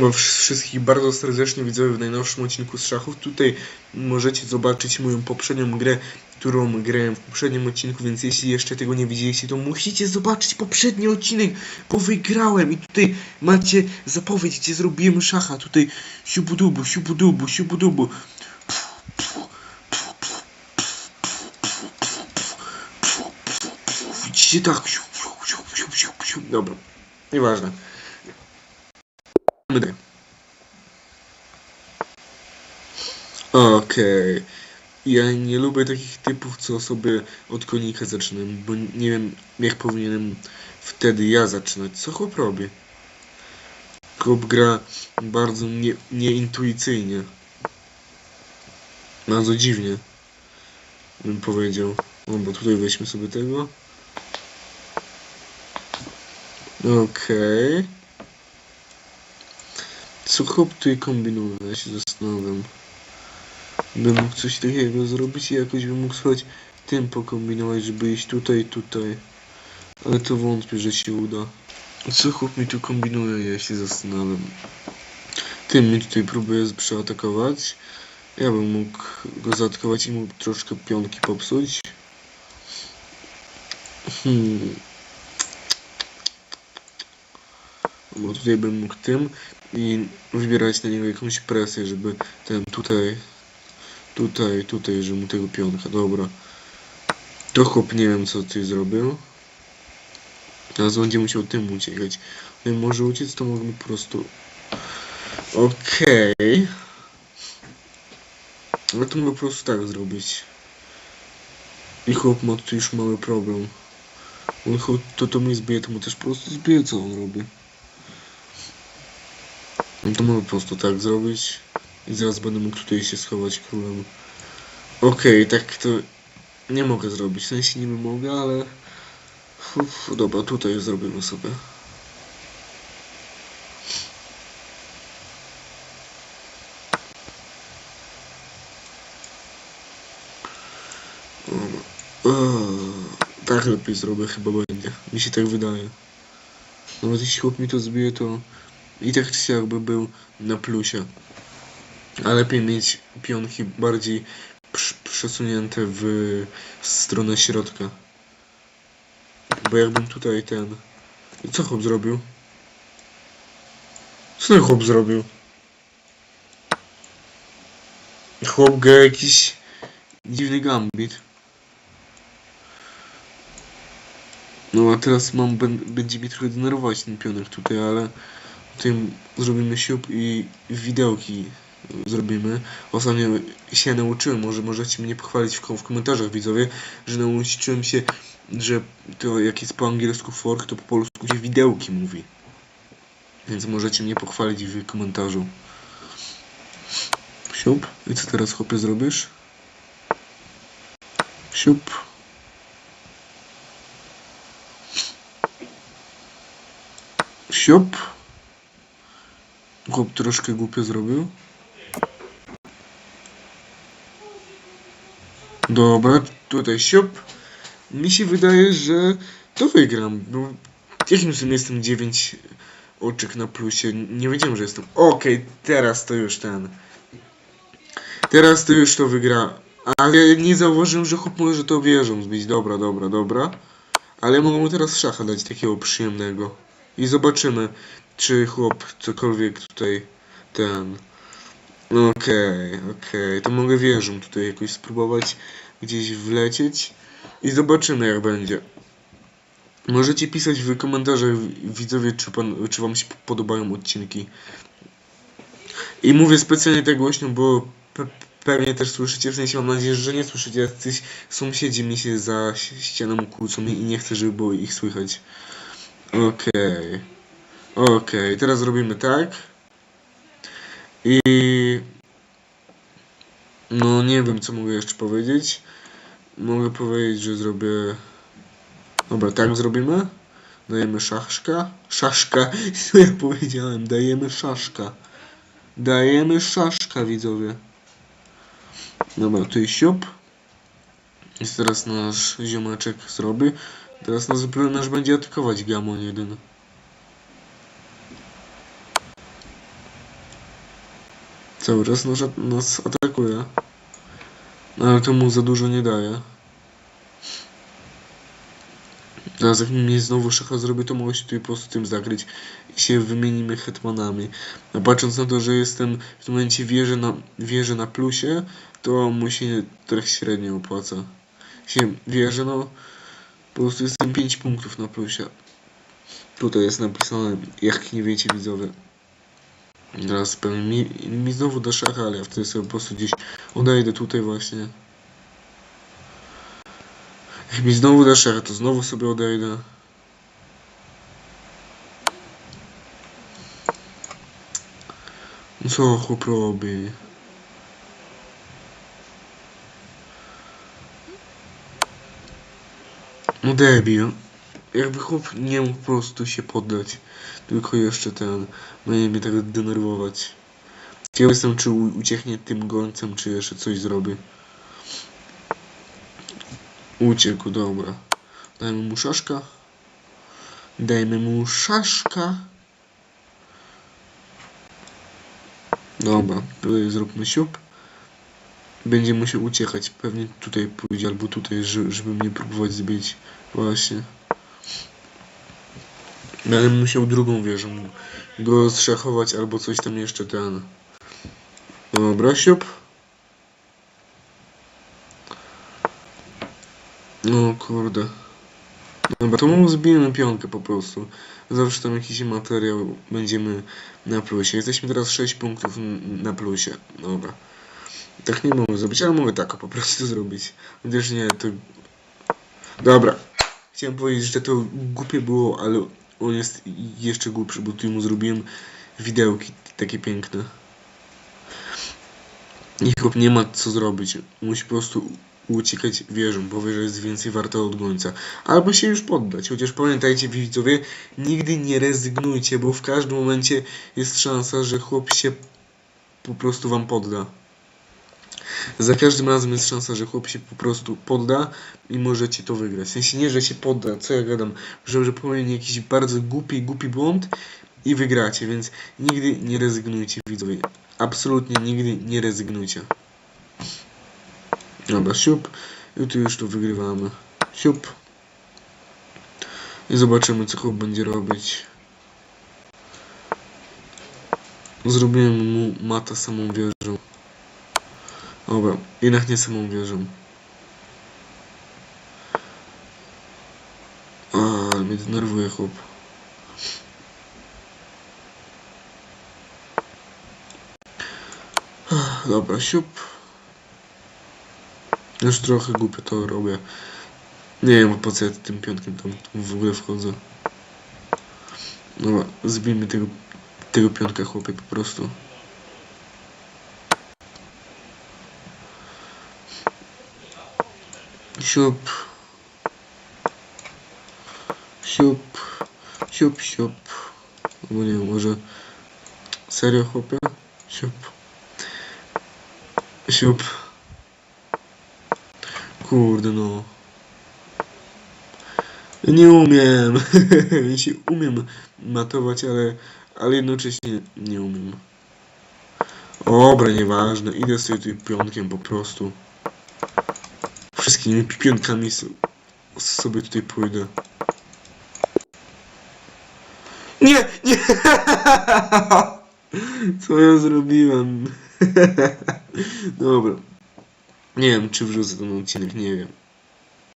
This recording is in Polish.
No, wszystkich bardzo serdecznie widzę w najnowszym odcinku z szachów. Tutaj możecie zobaczyć moją poprzednią grę, którą grałem w poprzednim odcinku, więc jeśli jeszcze tego nie widzieliście, to musicie zobaczyć poprzedni odcinek, bo wygrałem i tutaj macie zapowiedź, gdzie zrobiłem szacha. Tutaj siubudubu, siubudubu, siubudubu. Widzicie tak? Dobra, nieważne. Okej. Ja nie lubię takich typów, co sobie od konika zaczynam, bo nie wiem, jak powinienem wtedy ja zaczynać. Co chłop robi? Chłop gra bardzo nie, nieintuicyjnie. Bardzo dziwnie, bym powiedział. O, bo tutaj weźmy sobie tego. Okej. Co chłop tutaj kombinuje? Ja się zastanawiam. Bym mógł coś takiego zrobić i jakoś bym mógł słuchać tym pokombinować, żeby iść tutaj, tutaj. Ale to wątpię, że się uda. Co chłop mi tu kombinuje, ja się zastanawiam. Tym mnie tutaj próbuje przeatakować. Ja bym mógł go zaatakować i mógł troszkę pionki popsuć. Hmm. Bo tutaj bym mógł tym i wybierać na niego jakąś presję, żeby ten tutaj, tutaj, tutaj, że mu tego pionka, dobra. To chłop nie wiem co ty zrobił. Teraz będzie musiał tym uciekać. Nie może uciec, to mogę po prostu... Okej. Ale to mogę po prostu tak zrobić. I chłop ma tu już mały problem. On chłop to to mnie zbije, to mu też po prostu zbije co on robi. No to mogę po prostu tak zrobić. I zaraz będę mógł tutaj się schować królem. Okej, tak to nie mogę zrobić. W sensie niby mogę, ale... Uf, dobra, tutaj zrobimy sobie. Eee, Tak lepiej zrobię chyba będzie. Mi się tak wydaje. Nawet jeśli chłop mi to zbije, to i tak czy jakby był na plusie. A lepiej mieć pionki bardziej prz- przesunięte w stronę środka. Bo jakbym tutaj ten... Co chłop zrobił? Co ten chłop zrobił? Chłop gra jakiś dziwny gambit. No a teraz mam, będzie mi trochę denerwować ten pionek tutaj, ale tym zrobimy siup i widełki zrobimy. Ostatnio się nauczyłem, może możecie mnie pochwalić w, w komentarzach widzowie, że nauczyłem się, że to jak jest po angielsku fork, to po polsku się widełki mówi. Więc możecie mnie pochwalić w komentarzu. Siup. I co teraz chłopie zrobisz? Siup. Siup. Chłop troszkę głupio zrobił. Dobra, tutaj siup. Mi się wydaje, że to wygram. Bo jakim cudem jestem 9 oczek na plusie? Nie wiedziałem, że jestem. Okej, teraz to już ten. Teraz to już to wygra. Ale nie zauważyłem, że chłop może to wieżą zbić. Dobra, dobra, dobra. Ale mogę mu teraz szacha dać takiego przyjemnego. I zobaczymy, czy chłop cokolwiek tutaj ten. Okej, okej. To mogę wieżą tutaj jakoś spróbować gdzieś wlecieć. I zobaczymy jak będzie. Możecie pisać w komentarzach widzowie, czy, pan, czy wam się podobają odcinki. I mówię specjalnie tak głośno, bo pe pewnie też słyszycie, w sensie mam nadzieję, że nie słyszycie, jacyś sąsiedzi mi się za ścianą kłócą i nie chcę, żeby było ich słychać. Okej. Okej, teraz zrobimy tak. I... No nie wiem, co mogę jeszcze powiedzieć. Mogę powiedzieć, że zrobię... Dobra, tak zrobimy. Dajemy szaszka. Szaszka. Co ja powiedziałem? Dajemy szaszka. Dajemy szaszka, widzowie. Dobra, tutaj siup. I teraz nasz ziomeczek zrobi. Teraz nasz, nasz będzie atakować Gamon jeden. Cały czas nas, nas atakuje. No, Ale to mu za dużo nie daje. Teraz jak mnie znowu szacha zrobi, to mogę się tutaj po prostu tym zakryć i się wymienimy hetmanami. A patrząc na to, że jestem w tym momencie wieżę na, wieżę na plusie, to mu się trochę średnio opłaca. Się wierzę, no po prostu jestem 5 punktów na plusie. Tutaj jest napisane, jak nie wiecie widzowie. Teraz pewnie mi, mi znowu do szacha, ale ja wtedy sobie po prostu gdzieś odejdę tutaj właśnie. Jak mi znowu da szacha, to znowu sobie odejdę. No Co chłop robi? No debil. Jakby chłop nie mógł po prostu się poddać. Tylko jeszcze ten. Będzie mnie tak denerwować. Ciekaw jestem, czy ucieknie tym gońcem, czy jeszcze coś zrobi. Uciekł, dobra. Dajmy mu szaszka. Dajmy mu szaszka. Dobra, tutaj zróbmy siup. Będzie musiał uciekać. Pewnie tutaj pójdzie, albo tutaj, że- żeby mnie próbować zbić. Właśnie. Będę musiał drugą wieżą go zszachować, albo coś tam jeszcze ten. Dobra, siup. No kurde. Dobra, to mu zbijemy pionkę po prostu. Zawsze tam jakiś materiał będziemy na plusie. Jesteśmy teraz 6 punktów na plusie. Dobra. Tak nie mogę zrobić, ale mogę tak po prostu zrobić. Chociaż nie, to... Dobra. Chciałem powiedzieć, że to głupie było, ale on jest jeszcze głupszy, bo tu mu zrobiłem widełki takie piękne. I chłop nie ma co zrobić. Musi po prostu uciekać wieżą, bo wieża jest więcej warta od gońca. Albo się już poddać. Chociaż pamiętajcie widzowie, nigdy nie rezygnujcie, bo w każdym momencie jest szansa, że chłop się po prostu wam podda. Za każdym razem jest szansa, że chłop się po prostu podda i możecie to wygrać. W sensie nie, że się podda, co ja gadam, że, że popełni jakiś bardzo głupi, głupi błąd i wygracie, więc nigdy nie rezygnujcie widzowie. Absolutnie nigdy nie rezygnujcie. Dobra, siup. I tu już to wygrywamy. Siup. I zobaczymy, co chłop będzie robić. Zrobiłem mu mata samą wieżą. Dobra, jednak nie samą wieżą. A, ale mnie denerwuje chłop. Dobra, siup. Już trochę głupio to robię. Nie wiem po co ja tym piątkiem tam w ogóle wchodzę. Dobra, zbijmy tego, tego piątka chłopie po prostu. Siup. Siup. Siup, siup. Bo nie może... Serio chłopie? Siup. Siup. Kurde no. Nie umiem. Się umiem matować, ale, ale jednocześnie nie umiem. Dobra, nieważne. Idę sobie tutaj pionkiem po prostu. Wszystkimi pionkami so, sobie tutaj pójdę. Nie, nie! Co ja zrobiłem? Dobra. Nie wiem, czy wrzucę ten odcinek, nie wiem.